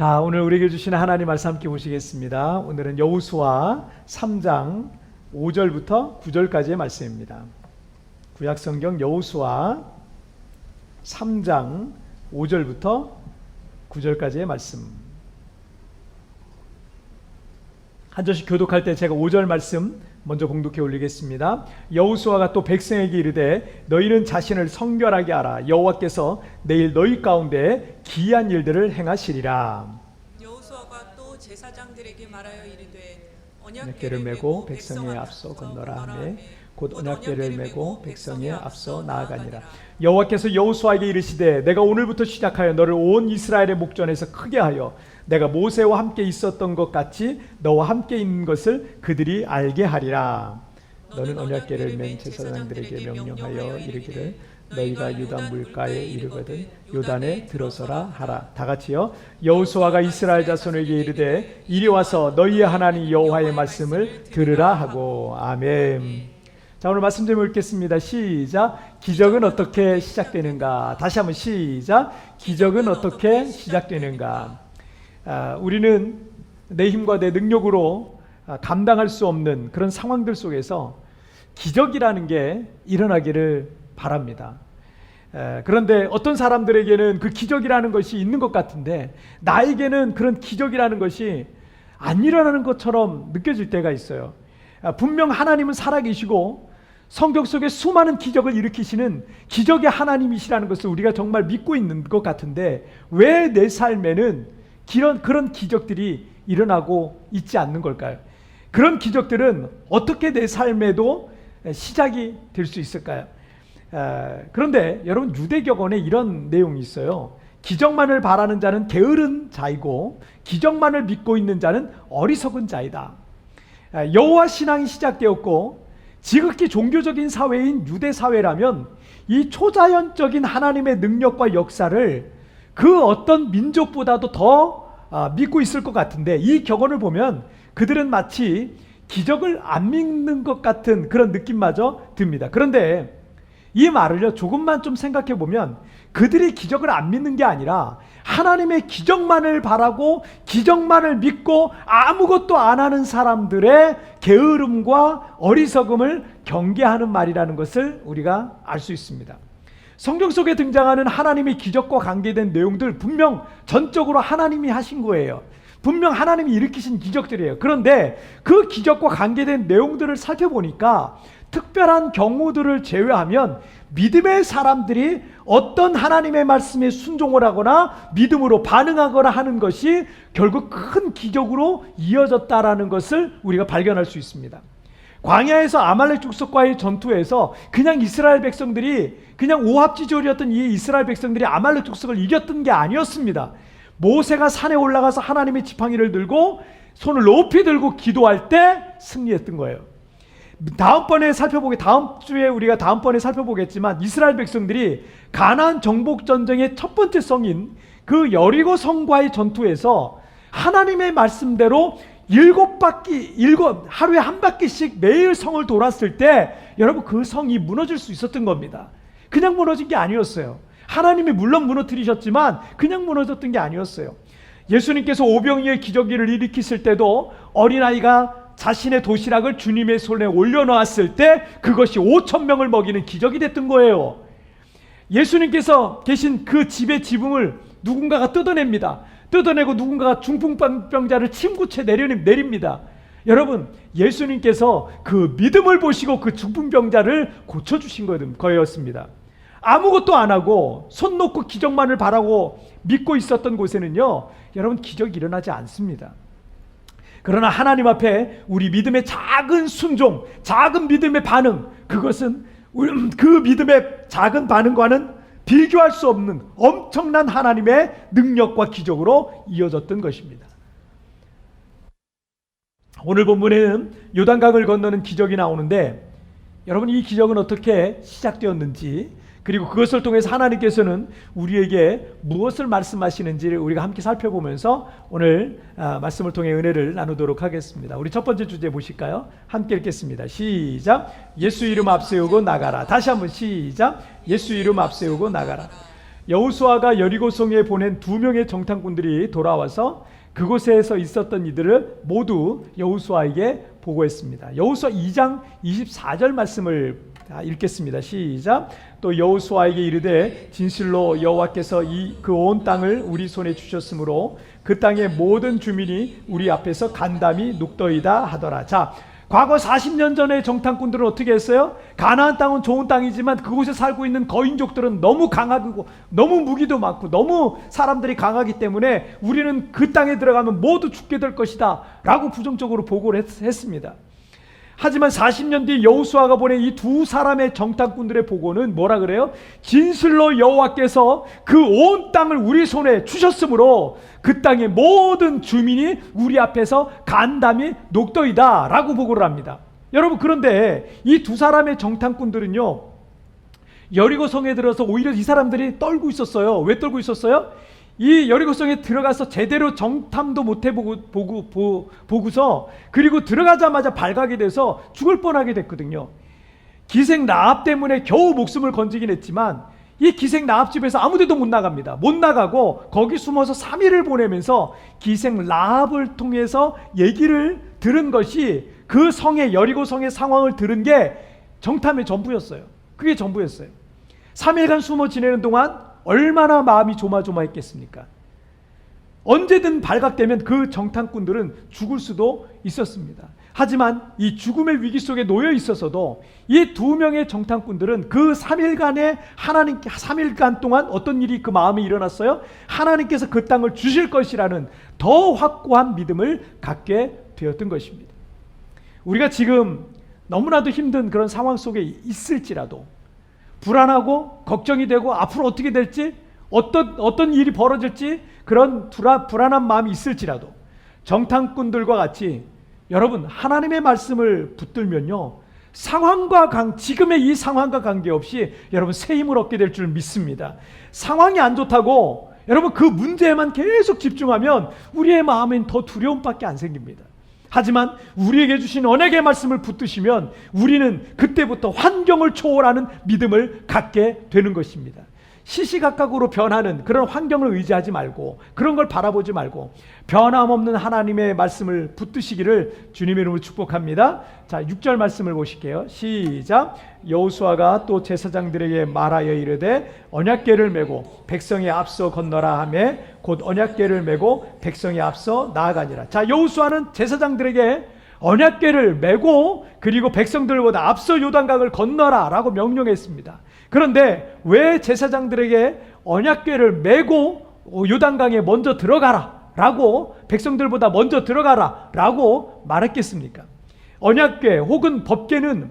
자, 오늘 우리에게 주시는 하나님 말씀 함께 보시겠습니다. 오늘은 여호수아 3장 5절부터 9절까지의 말씀입니다. 구약 성경 여호수아 3장 5절부터 9절까지의 말씀. 한 절씩 교독할 때 제가 5절 말씀 먼저 공독해 올리겠습니다. 여호수아가 또 백성에게 이르되 너희는 자신을 성결하게 하라. 여호와께서 내일 너희 가운데 기이한 일들을 행하시리라. 여호수아가 또 제사장들에게 말하여 이르되 언약궤를 메고 백성의 앞서 건너라 하매 곧 언약궤를 메고 백성의 앞서 나아가니라. 여호와께서 여호수아에게 이르시되 내가 오늘부터 시작하여 너를 온 이스라엘의 목전에서 크게 하여 내가 모세와 함께 있었던 것 같이 너와 함께 있는 것을 그들이 알게 하리라. 너는 언약궤를 맨 제사장들에게 명령하여 이르기를 너희가 유다 물가에 이르거든 요단에 들어서라 하라. 다 같이요. 여호수아가 이스라엘 자손에게 이르되 이리 와서 너희의 하나님 여호와의 말씀을 들으라 하고 아멘. 자 오늘 말씀 좀 읽겠습니다. 시작. 기적은 어떻게 시작되는가? 다시 한번 시작. 기적은 어떻게 시작되는가? 아, 우리는 내 힘과 내 능력으로 아, 감당할 수 없는 그런 상황들 속에서 기적이라는 게 일어나기를 바랍니다. 에, 그런데 어떤 사람들에게는 그 기적이라는 것이 있는 것 같은데 나에게는 그런 기적이라는 것이 안 일어나는 것처럼 느껴질 때가 있어요. 아, 분명 하나님은 살아계시고 성경 속에 수많은 기적을 일으키시는 기적의 하나님이시라는 것을 우리가 정말 믿고 있는 것 같은데 왜 내 삶에는 그런, 그런 기적들이 일어나고 있지 않는 걸까요? 그런 기적들은 어떻게 내 삶에도 시작이 될 수 있을까요? 에, 그런데 여러분 유대격언에 이런 내용이 있어요. 기적만을 바라는 자는 게으른 자이고 기적만을 믿고 있는 자는 어리석은 자이다. 에, 여호와 신앙이 시작되었고 지극히 종교적인 사회인 유대 사회라면 이 초자연적인 하나님의 능력과 역사를 그 어떤 민족보다도 더 아, 믿고 있을 것 같은데 이 격언을 보면 그들은 마치 기적을 안 믿는 것 같은 그런 느낌마저 듭니다. 그런데 이 말을요 조금만 좀 생각해 보면 그들이 기적을 안 믿는 게 아니라 하나님의 기적만을 바라고 기적만을 믿고 아무것도 안 하는 사람들의 게으름과 어리석음을 경계하는 말이라는 것을 우리가 알 수 있습니다. 성경 속에 등장하는 하나님의 기적과 관계된 내용들 분명 전적으로 하나님이 하신 거예요. 분명 하나님이 일으키신 기적들이에요. 그런데 그 기적과 관계된 내용들을 살펴보니까 특별한 경우들을 제외하면 믿음의 사람들이 어떤 하나님의 말씀에 순종을 하거나 믿음으로 반응하거나 하는 것이 결국 큰 기적으로 이어졌다라는 것을 우리가 발견할 수 있습니다. 광야에서 아말렉 족속과의 전투에서 그냥 이스라엘 백성들이 그냥 오합지졸이었던 이 이스라엘 백성들이 아말렉 족속을 이겼던 게 아니었습니다. 모세가 산에 올라가서 하나님의 지팡이를 들고 손을 높이 들고 기도할 때 승리했던 거예요. 다음번에 살펴보게 다음 주에 우리가 다음번에 살펴보겠지만 이스라엘 백성들이 가나안 정복 전쟁의 첫 번째 성인 그 여리고 성과의 전투에서 하나님의 말씀대로 일곱 바퀴 일곱 하루에 한 바퀴씩 매일 성을 돌았을 때 여러분 그 성이 무너질 수 있었던 겁니다. 그냥 무너진 게 아니었어요. 하나님이 물론 무너뜨리셨지만 그냥 무너졌던 게 아니었어요. 예수님께서 오병이의 기적기를 일으키실 때도 어린아이가 자신의 도시락을 주님의 손에 올려놓았을 때 그것이 5천 명을 먹이는 기적이 됐던 거예요. 예수님께서 계신 그 집의 지붕을 누군가가 뜯어냅니다. 뜯어내고 누군가가 중풍병자를 침구채 내립니다. 여러분, 예수님께서 그 믿음을 보시고 그 중풍병자를 고쳐주신 거였습니다. 아무것도 안 하고 손 놓고 기적만을 바라고 믿고 있었던 곳에는요, 여러분 기적이 일어나지 않습니다. 그러나 하나님 앞에 우리 믿음의 작은 순종, 작은 믿음의 반응, 그것은 그 믿음의 작은 반응과는 비교할 수 없는 엄청난 하나님의 능력과 기적으로 이어졌던 것입니다. 오늘 본문에는 요단강을 건너는 기적이 나오는데 여러분 이 기적은 어떻게 시작되었는지 그리고 그것을 통해서 하나님께서는 우리에게 무엇을 말씀하시는지를 우리가 함께 살펴보면서 오늘 아, 말씀을 통해 은혜를 나누도록 하겠습니다. 우리 첫 번째 주제 보실까요? 함께 읽겠습니다. 시작. 예수 이름 앞세우고 나가라. 다시 한번 시작. 예수 이름 앞세우고 나가라. 여우수아가 여리고성에 보낸 두 명의 정탐꾼들이 돌아와서 그곳에서 있었던 이들을 모두 여우수아에게 보고했습니다. 여우수아 2장 24절 말씀을 다 읽겠습니다. 시작. 또 여호수아에게 이르되 진실로 여호와께서 이 그 온 땅을 우리 손에 주셨으므로 그 땅의 모든 주민이 우리 앞에서 간담이 눅더이다 하더라. 자, 과거 40년 전에 정탐꾼들은 어떻게 했어요? 가나안 땅은 좋은 땅이지만 그곳에 살고 있는 거인족들은 너무 강하고 너무 무기도 많고 너무 사람들이 강하기 때문에 우리는 그 땅에 들어가면 모두 죽게 될 것이다라고 부정적으로 보고를 했, 했습니다. 하지만 40년 뒤 여호수아가 보낸 이 두 사람의 정탐꾼들의 보고는 뭐라 그래요? 진실로 여호와께서 그 온 땅을 우리 손에 주셨으므로 그 땅의 모든 주민이 우리 앞에서 간담이 녹더이다라고 보고를 합니다. 여러분 그런데 이 두 사람의 정탐꾼들은요. 여리고 성에 들어서 오히려 이 사람들이 떨고 있었어요. 왜 떨고 있었어요? 이 여리고성에 들어가서 제대로 정탐도 못 해보고 보고, 보, 보고서 그리고 들어가자마자 발각이 돼서 죽을 뻔하게 됐거든요. 기생 라합 때문에 겨우 목숨을 건지긴 했지만 이 기생 라합 집에서 아무데도 못 나갑니다. 못 나가고 거기 숨어서 3일을 보내면서 기생 라합을 통해서 얘기를 들은 것이 그 성의 여리고 성의 상황을 들은 게 정탐의 전부였어요. 그게 전부였어요. 3일간 숨어 지내는 동안 얼마나 마음이 조마조마했겠습니까? 언제든 발각되면 그 정탐꾼들은 죽을 수도 있었습니다. 하지만 이 죽음의 위기 속에 놓여 있어서도 이 두 명의 정탐꾼들은 그 3일간의 하나님께 3일간 동안 어떤 일이 그 마음에 일어났어요? 하나님께서 그 땅을 주실 것이라는 더 확고한 믿음을 갖게 되었던 것입니다. 우리가 지금 너무나도 힘든 그런 상황 속에 있을지라도 불안하고 걱정이 되고 앞으로 어떻게 될지 어떤 어떤 일이 벌어질지 그런 불안, 불안한 마음이 있을지라도 정탐꾼들과 같이 여러분 하나님의 말씀을 붙들면요 상황과 관 지금의 이 상황과 관계없이 여러분 새 힘을 얻게 될 줄 믿습니다. 상황이 안 좋다고 여러분 그 문제에만 계속 집중하면 우리의 마음엔 더 두려움밖에 안 생깁니다. 하지만 우리에게 주신 언약의 말씀을 붙드시면 우리는 그때부터 환경을 초월하는 믿음을 갖게 되는 것입니다. 시시각각으로 변하는 그런 환경을 의지하지 말고 그런 걸 바라보지 말고 변함없는 하나님의 말씀을 붙드시기를 주님의 이름으로 축복합니다. 자, 6절 말씀을 보실게요. 시작. 여호수아가 또 제사장들에게 말하여 이르되 언약궤를 메고 백성의 앞서 건너라 하며 곧 언약궤를 메고 백성의 앞서 나아가니라. 자, 여호수아는 제사장들에게 언약궤를 메고 그리고 백성들보다 앞서 요단강을 건너라라고 명령했습니다. 그런데 왜 제사장들에게 언약궤를 메고 요단강에 먼저 들어가라라고 백성들보다 먼저 들어가라라고 말했겠습니까? 언약궤 혹은 법궤는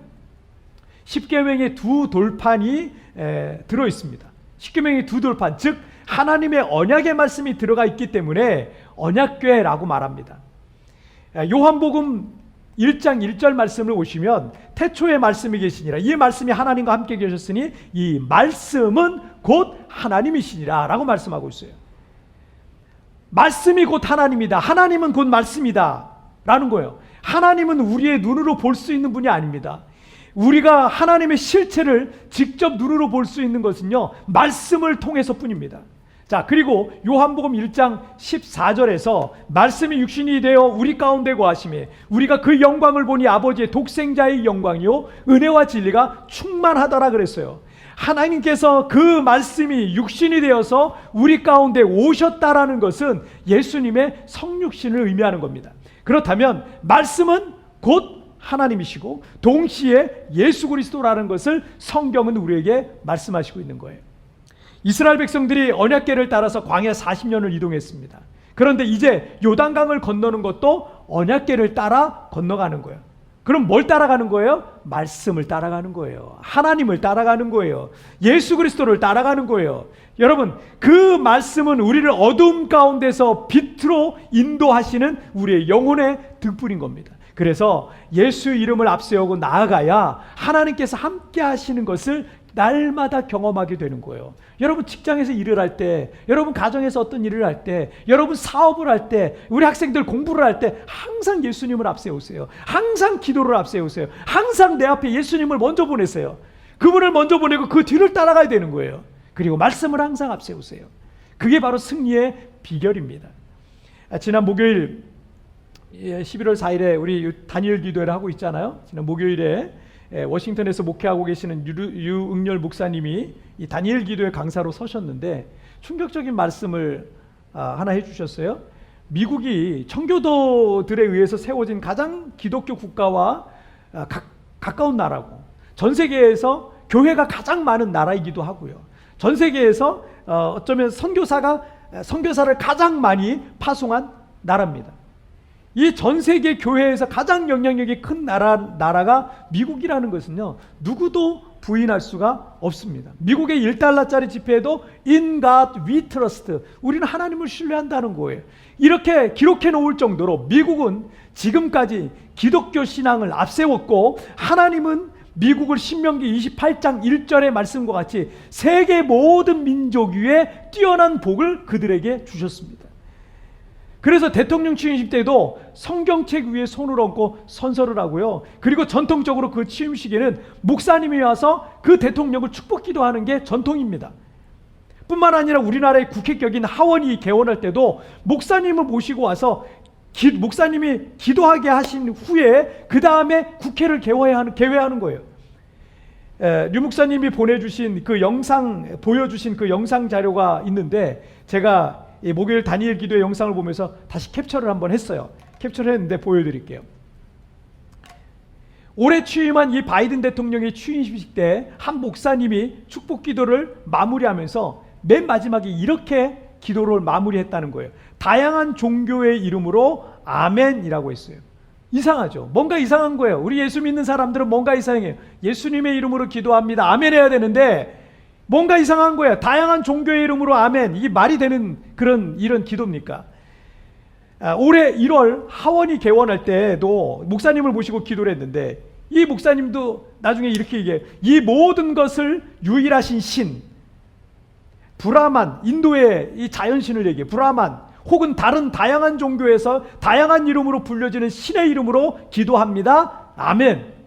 십계명의 두 돌판이 에, 들어 있습니다. 십계명의 두 돌판, 즉 하나님의 언약의 말씀이 들어가 있기 때문에 언약궤라고 말합니다. 요한복음 1장 1절 말씀을 보시면 태초에 말씀이 계시니라 이 말씀이 하나님과 함께 계셨으니 이 말씀은 곧 하나님이시니라 라고 말씀하고 있어요. 말씀이 곧 하나님이다. 하나님은 곧 말씀이다. 라는 거예요. 하나님은 우리의 눈으로 볼 수 있는 분이 아닙니다. 우리가 하나님의 실체를 직접 눈으로 볼 수 있는 것은요, 말씀을 통해서 뿐입니다. 자, 그리고 요한복음 1장 14절에서 말씀이 육신이 되어 우리 가운데 거하심에 우리가 그 영광을 보니 아버지의 독생자의 영광이요 은혜와 진리가 충만하더라 그랬어요. 하나님께서 그 말씀이 육신이 되어서 우리 가운데 오셨다라는 것은 예수님의 성육신을 의미하는 겁니다. 그렇다면 말씀은 곧 하나님이시고 동시에 예수 그리스도라는 것을 성경은 우리에게 말씀하시고 있는 거예요. 이스라엘 백성들이 언약궤를 따라서 광야 40년을 이동했습니다. 그런데 이제 요단강을 건너는 것도 언약궤를 따라 건너가는 거예요. 그럼 뭘 따라가는 거예요? 말씀을 따라가는 거예요. 하나님을 따라가는 거예요. 예수 그리스도를 따라가는 거예요. 여러분, 그 말씀은 우리를 어둠 가운데서 빛으로 인도하시는 우리의 영혼의 등불인 겁니다. 그래서 예수 이름을 앞세우고 나아가야 하나님께서 함께 하시는 것을 날마다 경험하게 되는 거예요. 여러분 직장에서 일을 할 때, 여러분 가정에서 어떤 일을 할 때, 여러분 사업을 할 때, 우리 학생들 공부를 할 때 항상 예수님을 앞세우세요. 항상 기도를 앞세우세요. 항상 내 앞에 예수님을 먼저 보내세요. 그분을 먼저 보내고 그 뒤를 따라가야 되는 거예요. 그리고 말씀을 항상 앞세우세요. 그게 바로 승리의 비결입니다. 아, 지난 목요일 예, 11월 4일에 우리 단일 기도회를 하고 있잖아요. 지난 목요일에 예, 워싱턴에서 목회하고 계시는 유, 유응렬 목사님이 이 다니엘 기도회 강사로 서셨는데 충격적인 말씀을 아, 하나 해주셨어요. 미국이 청교도들에 의해서 세워진 가장 기독교 국가와 아, 가, 가까운 나라고 전 세계에서 교회가 가장 많은 나라이기도 하고요. 전 세계에서 어, 어쩌면 선교사가 선교사를 가장 많이 파송한 나라입니다. 이 전 세계 교회에서 가장 영향력이 큰 나라 나라가 미국이라는 것은요 누구도 부인할 수가 없습니다. 미국의 1달러짜리 지폐에도 In God we trust. 우리는 하나님을 신뢰한다는 거예요. 이렇게 기록해 놓을 정도로 미국은 지금까지 기독교 신앙을 앞세웠고 하나님은 미국을 신명기 28장 1절의 말씀과 같이 세계 모든 민족 위에 뛰어난 복을 그들에게 주셨습니다. 그래서 대통령 취임식 때도 성경책 위에 손을 얹고 선서를 하고요. 그리고 전통적으로 그 취임식에는 목사님이 와서 그 대통령을 축복 기도하는 게 전통입니다. 뿐만 아니라 우리나라의 국회격인 하원이 개원할 때도 목사님을 모시고 와서 기, 목사님이 기도하게 하신 후에 그 다음에 국회를 개회하는, 개회하는 거예요. 에, 류 목사님이 보내주신 그 영상 보여주신 그 영상 자료가 있는데 제가 이 목요일 다니엘 기도의 영상을 보면서 다시 캡처를 한번 했어요. 캡처를 했는데 보여드릴게요. 올해 취임한 이 바이든 대통령의 취임식 때 한 목사님이 축복 기도를 마무리하면서 맨 마지막에 이렇게 기도를 마무리했다는 거예요. 다양한 종교의 이름으로 아멘이라고 했어요. 이상하죠. 뭔가 이상한 거예요. 우리 예수 믿는 사람들은 뭔가 이상해요. 예수님의 이름으로 기도합니다. 아멘 해야 되는데 뭔가 이상한 거예요. 다양한 종교의 이름으로 아멘. 이게 말이 되는 그런 이런 기도입니까? 아, 올해 1월 하원이 개원할 때도 목사님을 모시고 기도를 했는데 이 목사님도 나중에 이렇게 얘기해요. 이 모든 것을 유일하신 신 브라만 인도의 이 자연신을 얘기해. 브라만 혹은 다른 다양한 종교에서 다양한 이름으로 불려지는 신의 이름으로 기도합니다. 아멘.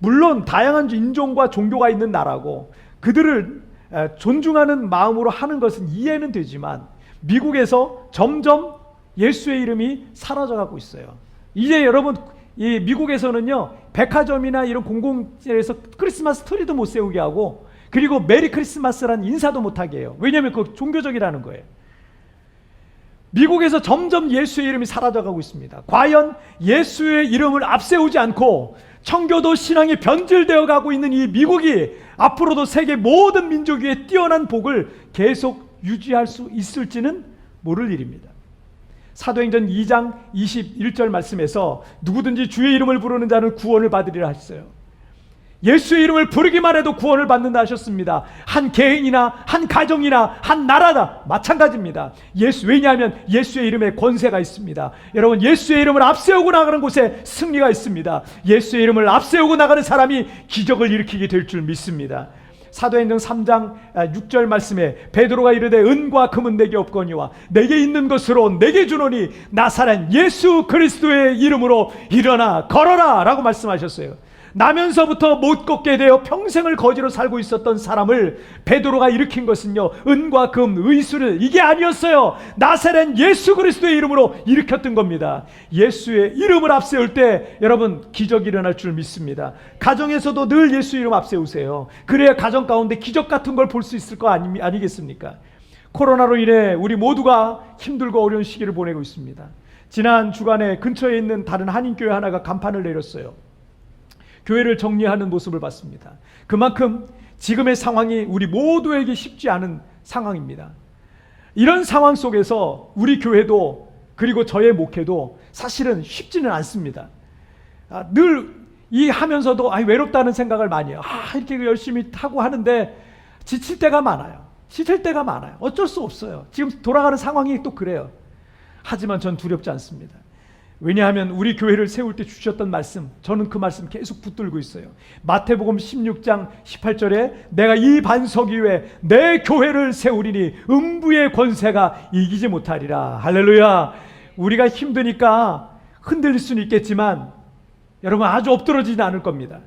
물론 다양한 인종과 종교가 있는 나라고 그들을 에, 존중하는 마음으로 하는 것은 이해는 되지만 미국에서 점점 예수의 이름이 사라져가고 있어요. 이제 여러분 이 미국에서는요 백화점이나 이런 공공에서 크리스마스 트리도 못 세우게 하고 그리고 메리 크리스마스란 인사도 못하게 해요. 왜냐하면 그 종교적이라는 거예요. 미국에서 점점 예수의 이름이 사라져가고 있습니다. 과연 예수의 이름을 앞세우지 않고 청교도 신앙이 변질되어 가고 있는 이 미국이 앞으로도 세계 모든 민족 위에 뛰어난 복을 계속 유지할 수 있을지는 모를 일입니다. 사도행전 2장 21절 말씀에서 누구든지 주의 이름을 부르는 자는 구원을 받으리라 하셨어요. 예수의 이름을 부르기만 해도 구원을 받는다 하셨습니다. 한 개인이나 한 가정이나 한 나라다 마찬가지입니다. 예수 왜냐하면 예수의 이름에 권세가 있습니다. 여러분 예수의 이름을 앞세우고 나가는 곳에 승리가 있습니다. 예수의 이름을 앞세우고 나가는 사람이 기적을 일으키게 될 줄 믿습니다. 사도행전 3장 6절 말씀에 베드로가 이르되 은과 금은 내게 없거니와 내게 있는 것으로 내게 주노니 나사렛 예수 그리스도의 이름으로 일어나 걸어라라고 말씀하셨어요. 나면서부터 못 걷게 되어 평생을 거지로 살고 있었던 사람을 베드로가 일으킨 것은요 은과 금 의수를 이게 아니었어요. 나사렛 예수 그리스도의 이름으로 일으켰던 겁니다. 예수의 이름을 앞세울 때 여러분 기적이 일어날 줄 믿습니다. 가정에서도 늘 예수 이름 앞세우세요. 그래야 가정 가운데 기적 같은 걸 볼 수 있을 거 아니, 아니겠습니까? 코로나로 인해 우리 모두가 힘들고 어려운 시기를 보내고 있습니다. 지난 주간에 근처에 있는 다른 한인교회 하나가 간판을 내렸어요 교회를 정리하는 모습을 봤습니다. 그만큼 지금의 상황이 우리 모두에게 쉽지 않은 상황입니다. 이런 상황 속에서 우리 교회도 그리고 저의 목회도 사실은 쉽지는 않습니다. 아, 늘이 하면서도 아, 외롭다는 생각을 많이 해요. 아, 이렇게 열심히 하고 하는데 지칠 때가 많아요. 지칠 때가 많아요. 어쩔 수 없어요. 지금 돌아가는 상황이 또 그래요. 하지만 전 두렵지 않습니다. 왜냐하면 우리 교회를 세울 때 주셨던 말씀, 저는 그 말씀 계속 붙들고 있어요. 마태복음 16장 18절에 내가 이 반석 위에 내 교회를 세우리니 음부의 권세가 이기지 못하리라. 할렐루야. 우리가 힘드니까 흔들릴 수는 있겠지만 여러분 아주 엎드러지지 않을 겁니다.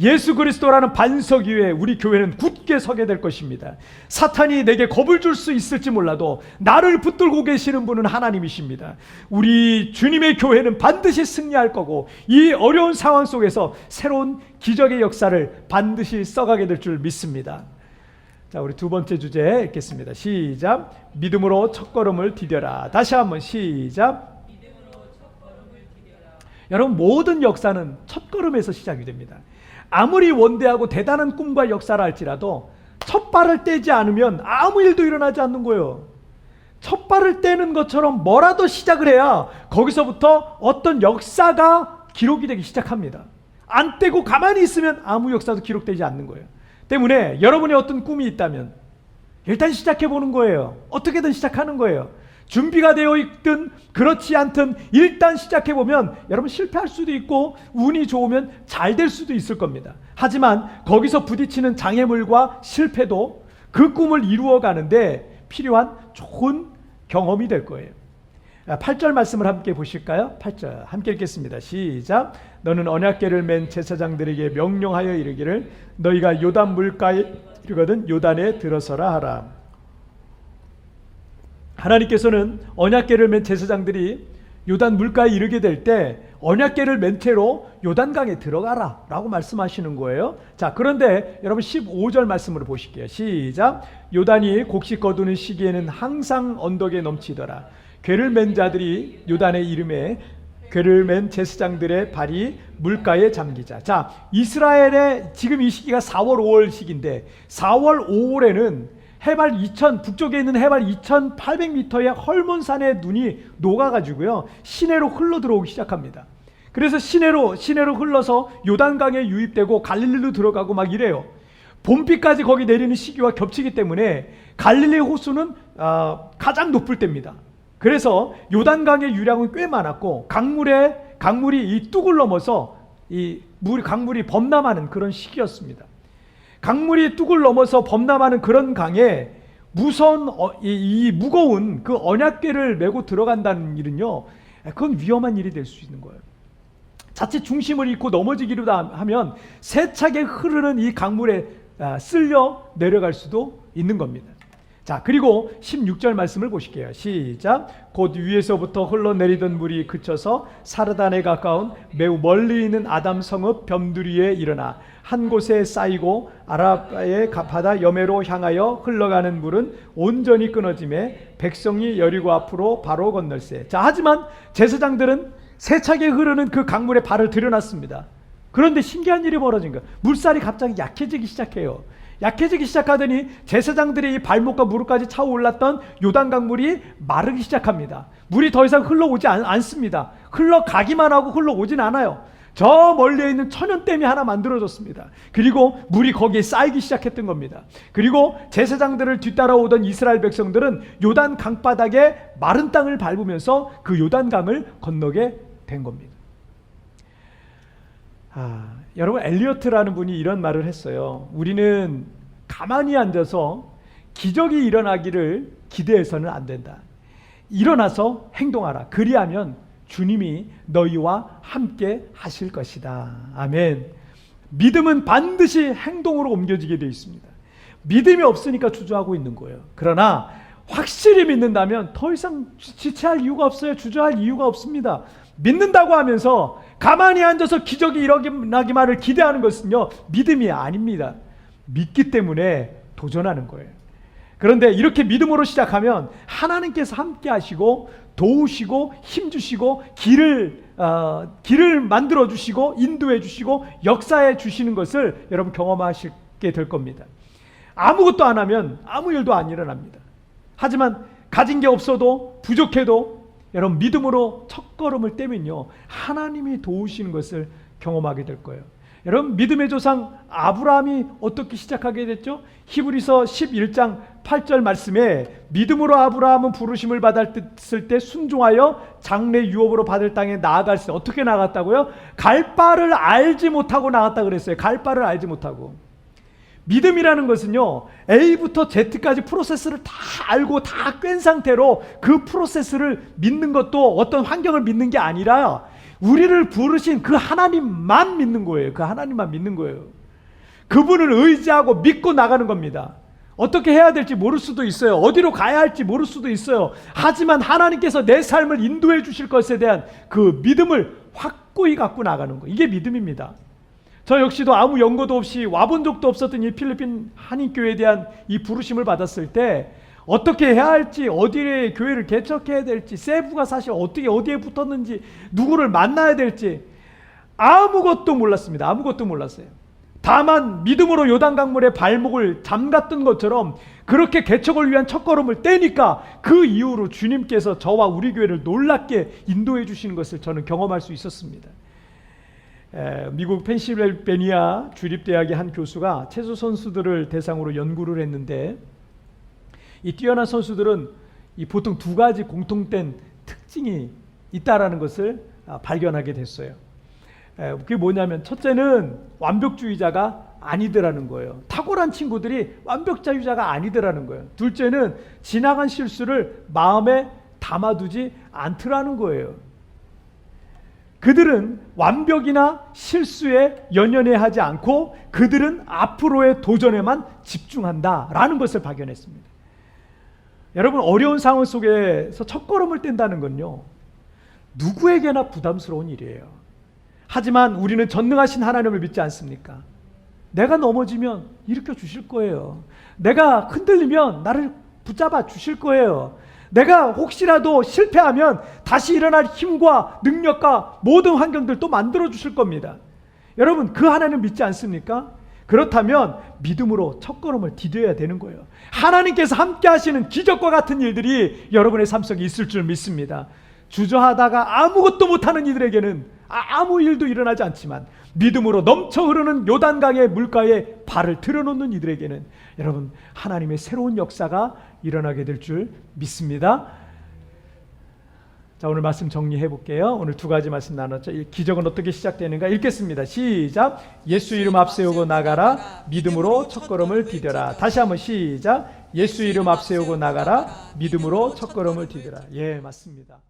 예수 그리스도라는 반석 위에 우리 교회는 굳게 서게 될 것입니다. 사탄이 내게 겁을 줄 수 있을지 몰라도 나를 붙들고 계시는 분은 하나님이십니다. 우리 주님의 교회는 반드시 승리할 거고 이 어려운 상황 속에서 새로운 기적의 역사를 반드시 써가게 될 줄 믿습니다. 자, 우리 두 번째 주제 읽겠습니다. 시작. 믿음으로 첫 걸음을 디뎌라. 다시 한번 시작. 여러분 모든 역사는 첫 걸음에서 시작이 됩니다. 아무리 원대하고 대단한 꿈과 역사를 할지라도 첫 발을 떼지 않으면 아무 일도 일어나지 않는 거예요. 첫 발을 떼는 것처럼 뭐라도 시작을 해야 거기서부터 어떤 역사가 기록이 되기 시작합니다. 안 떼고 가만히 있으면 아무 역사도 기록되지 않는 거예요. 때문에 여러분의 어떤 꿈이 있다면 일단 시작해 보는 거예요. 어떻게든 시작하는 거예요. 준비가 되어 있든 그렇지 않든 일단 시작해 보면 여러분 실패할 수도 있고 운이 좋으면 잘 될 수도 있을 겁니다. 하지만 거기서 부딪히는 장애물과 실패도 그 꿈을 이루어 가는데 필요한 좋은 경험이 될 거예요. 8절 말씀을 함께 보실까요? 8절 함께 읽겠습니다. 시작. 너는 언약궤를 맨 제사장들에게 명령하여 이르기를 너희가 요단 물가에 이르거든 요단에 들어서라 하라. 하나님께서는 언약궤를 맨 제사장들이 요단 물가에 이르게 될 때 언약궤를 맨 채로 요단강에 들어가라 라고 말씀하시는 거예요. 자, 그런데 여러분 15절 말씀으로 보실게요. 시작. 요단이 곡식 거두는 시기에는 항상 언덕에 넘치더라. 궤를 맨 자들이 요단의 이름에 궤를 맨 제사장들의 발이 물가에 잠기자. 자, 이스라엘의 지금 이 시기가 4월 5월 시기인데 4월 5월에는 해발 2000 북쪽에 있는 해발 2800m의 헐몬산의 눈이 녹아가지고요 시내로 흘러 들어오기 시작합니다. 그래서 시내로 시내로 흘러서 요단강에 유입되고 갈릴리로 들어가고 막 이래요. 봄비까지 거기 내리는 시기와 겹치기 때문에 갈릴리 호수는 아, 가장 높을 때입니다. 그래서 요단강의 유량은 꽤 많았고 강물에 강물이 이 뚝을 넘어서 이 물 강물이 범람하는 그런 시기였습니다. 강물이 뚝을 넘어서 범람하는 그런 강에 무선 어, 이, 이 무거운 그 언약궤를 메고 들어간다는 일은요, 그건 위험한 일이 될 수 있는 거예요. 자칫 중심을 잃고 넘어지기로 하면 세차게 흐르는 이 강물에 아, 쓸려 내려갈 수도 있는 겁니다. 자, 그리고 16절 말씀을 보실게요. 시작. 곧 위에서부터 흘러내리던 물이 그쳐서 사르단에 가까운 매우 멀리 있는 아담 성읍 변두리에 일어나 한 곳에 쌓이고 아라바의 바다 여매로 향하여 흘러가는 물은 온전히 끊어짐에 백성이 여리고 앞으로 바로 건널세. 자, 하지만 제사장들은 세차게 흐르는 그 강물에 발을 들여놨습니다. 그런데 신기한 일이 벌어진 거예요. 물살이 갑자기 약해지기 시작해요. 약해지기 시작하더니 제사장들의 이 발목과 무릎까지 차오올랐던 요단 강물이 마르기 시작합니다. 물이 더 이상 흘러오지 않, 않습니다. 흘러가기만 하고 흘러오진 않아요. 저 멀리에 있는 천연댐이 하나 만들어졌습니다. 그리고 물이 거기에 쌓이기 시작했던 겁니다. 그리고 제사장들을 뒤따라오던 이스라엘 백성들은 요단 강바닥에 마른 땅을 밟으면서 그 요단 강을 건너게 된 겁니다. 아, 여러분 엘리어트라는 분이 이런 말을 했어요. 우리는 가만히 앉아서 기적이 일어나기를 기대해서는 안 된다. 일어나서 행동하라. 그리하면 주님이 너희와 함께 하실 것이다. 아멘. 믿음은 반드시 행동으로 옮겨지게 되어 있습니다. 믿음이 없으니까 주저하고 있는 거예요. 그러나 확실히 믿는다면 더 이상 지체할 이유가 없어요. 주저할 이유가 없습니다. 믿는다고 하면서 가만히 앉아서 기적이 일어나기만을 기대하는 것은요, 믿음이 아닙니다. 믿기 때문에 도전하는 거예요. 그런데 이렇게 믿음으로 시작하면 하나님께서 함께 하시고 도우시고 힘 주시고 길을 어, 길을 만들어 주시고 인도해 주시고 역사해 주시는 것을 여러분 경험하시게 될 겁니다. 아무것도 안 하면 아무 일도 안 일어납니다. 하지만 가진 게 없어도 부족해도 여러분 믿음으로 첫 걸음을 떼면요 하나님이 도우시는 것을 경험하게 될 거예요. 여러분 믿음의 조상 아브라함이 어떻게 시작하게 됐죠? 히브리서 11장 8절 말씀에 믿음으로 아브라함은 부르심을 받았을 때 순종하여 장래 유업으로 받을 땅에 나아갈 때 어떻게 나갔다고요? 갈 바를 알지 못하고 나갔다 그랬어요. 갈 바를 알지 못하고. 믿음이라는 것은요, A부터 Z까지 프로세스를 다 알고 다 꿰인 상태로 그 프로세스를 믿는 것도 어떤 환경을 믿는 게 아니라 우리를 부르신 그 하나님만 믿는 거예요. 그 하나님만 믿는 거예요. 그분을 의지하고 믿고 나가는 겁니다. 어떻게 해야 될지 모를 수도 있어요. 어디로 가야 할지 모를 수도 있어요. 하지만 하나님께서 내 삶을 인도해 주실 것에 대한 그 믿음을 확고히 갖고 나가는 거. 이게 믿음입니다. 저 역시도 아무 연고도 없이 와본 적도 없었던 이 필리핀 한인교회에 대한 이 부르심을 받았을 때 어떻게 해야 할지 어디에 교회를 개척해야 될지 세부가 사실 어떻게 어디에 붙었는지 누구를 만나야 될지 아무것도 몰랐습니다. 아무것도 몰랐어요. 다만 믿음으로 요단 강물에 발목을 잠갔던 것처럼 그렇게 개척을 위한 첫걸음을 떼니까 그 이후로 주님께서 저와 우리 교회를 놀랍게 인도해 주시는 것을 저는 경험할 수 있었습니다. 에, 미국 펜실베니아 주립대학의 한 교수가 체조 선수들을 대상으로 연구를 했는데 이 뛰어난 선수들은 이 보통 두 가지 공통된 특징이 있다라는 것을 아, 발견하게 됐어요. 에, 그게 뭐냐면 첫째는 완벽주의자가 아니더라는 거예요. 탁월한 친구들이 완벽주의자가 아니더라는 거예요. 둘째는 지나간 실수를 마음에 담아두지 않더라는 거예요. 그들은 완벽이나 실수에 연연해 하지 않고 그들은 앞으로의 도전에만 집중한다 라는 것을 발견했습니다. 여러분 어려운 상황 속에서 첫 걸음을 뗀다는 건요. 누구에게나 부담스러운 일이에요. 하지만 우리는 전능하신 하나님을 믿지 않습니까? 내가 넘어지면 일으켜 주실 거예요. 내가 흔들리면 나를 붙잡아 주실 거예요. 내가 혹시라도 실패하면 다시 일어날 힘과 능력과 모든 환경들 또 만들어 주실 겁니다. 여러분 그 하나님 믿지 않습니까? 그렇다면 믿음으로 첫 걸음을 디뎌야 되는 거예요. 하나님께서 함께 하시는 기적과 같은 일들이 여러분의 삶 속에 있을 줄 믿습니다. 주저하다가 아무것도 못하는 이들에게는 아- 아무 일도 일어나지 않지만 믿음으로 넘쳐 흐르는 요단강의 물가에 발을 들여놓는 이들에게는 여러분 하나님의 새로운 역사가 일어나게 될 줄 믿습니다. 자 오늘 말씀 정리해 볼게요. 오늘 두 가지 말씀 나눴죠. 이 기적은 어떻게 시작되는가 읽겠습니다. 시작. 예수 이름 앞세우고 나가라. 믿음으로 첫걸음을 디뎌라. 다시 한번 시작. 예수 이름 앞세우고 나가라. 믿음으로 첫걸음을 디뎌라. 예 맞습니다.